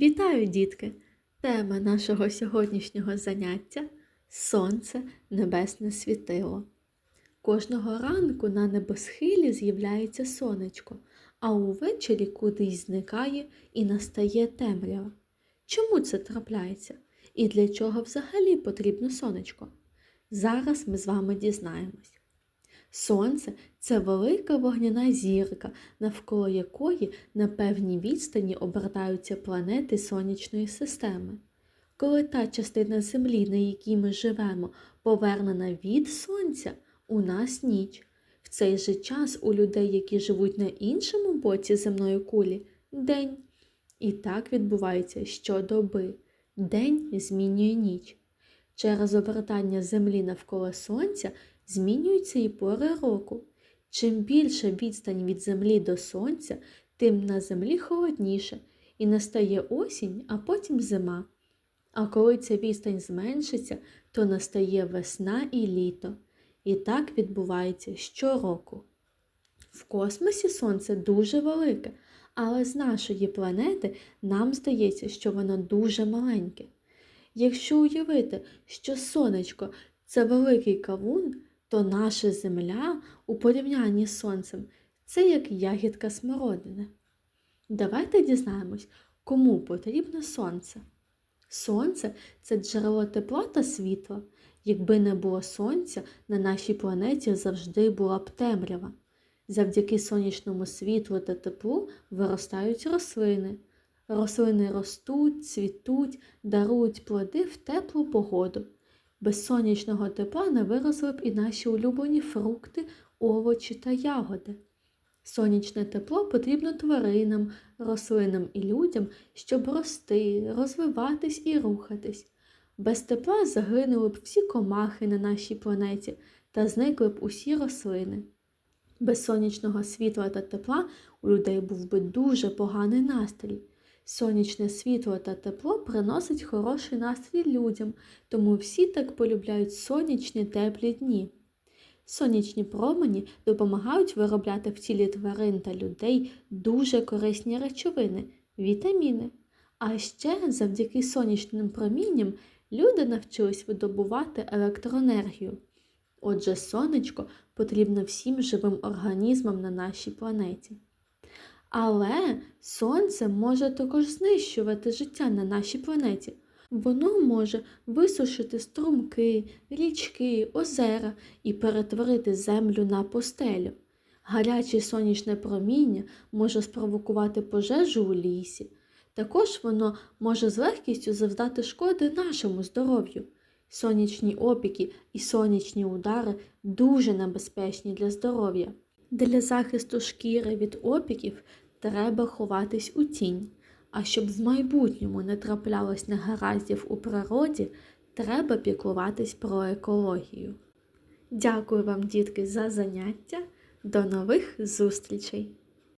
Вітаю, дітки! Тема нашого сьогоднішнього заняття Сонце Небесне світило. Кожного ранку на небосхилі з'являється сонечко, а увечері кудись зникає і настає темрява. Чому це трапляється? І для чого взагалі потрібно сонечко? Зараз ми з вами дізнаємось. Сонце це велика вогняна зірка, навколо якої на певній відстані обертаються планети сонячної системи. Коли та частина Землі, на якій ми живемо, повернена від Сонця, у нас ніч. В цей же час у людей, які живуть на іншому боці земної кулі, день. І так відбувається щодоби. День змінює ніч. Через обертання Землі навколо Сонця змінюються і пори року. Чим більша відстань від Землі до Сонця, тим на Землі холодніше, і настає осінь, а потім зима. А коли ця відстань зменшиться, то настає весна і літо. І так відбувається щороку. В космосі Сонце дуже велике, але з нашої планети нам здається, що воно дуже маленьке. Якщо уявити, що сонечко це великий кавун, то наша Земля у порівнянні з Сонцем це як ягідка смородини. Давайте дізнаємось, кому потрібно сонце. Сонце це джерело тепла та світла. Якби не було сонця, на нашій планеті завжди була б темрява. Завдяки сонячному світлу та теплу виростають рослини. Рослини ростуть, цвітуть, дарують плоди в теплу погоду. Без сонячного тепла не виросли б і наші улюблені фрукти, овочі та ягоди. Сонячне тепло потрібно тваринам, рослинам і людям, щоб рости, розвиватись і рухатись. Без тепла загинули б всі комахи на нашій планеті та зникли б усі рослини. Без сонячного світла та тепла у людей був би дуже поганий настрій. Сонячне світло та тепло приносить хороший настрій людям, тому всі так полюбляють сонячні теплі дні. Сонячні промені допомагають виробляти в тілі тварин та людей дуже корисні речовини вітаміни. А ще завдяки сонячним промінням люди навчились видобувати електроенергію. Отже, сонечко потрібно всім живим організмам на нашій планеті. Але сонце може також знищувати життя на нашій планеті. Воно може висушити струмки, річки, озера і перетворити землю на пустелю. Гаряче сонячне проміння може спровокувати пожежу у лісі. Також воно може з легкістю завдати шкоди нашому здоров'ю. Сонячні опіки і сонячні удари дуже небезпечні для здоров'я. Для захисту шкіри від опіків треба ховатись у тінь. А щоб в майбутньому не траплялось негараздів у природі, треба піклуватись про екологію. Дякую вам, дітки, за заняття. До нових зустрічей!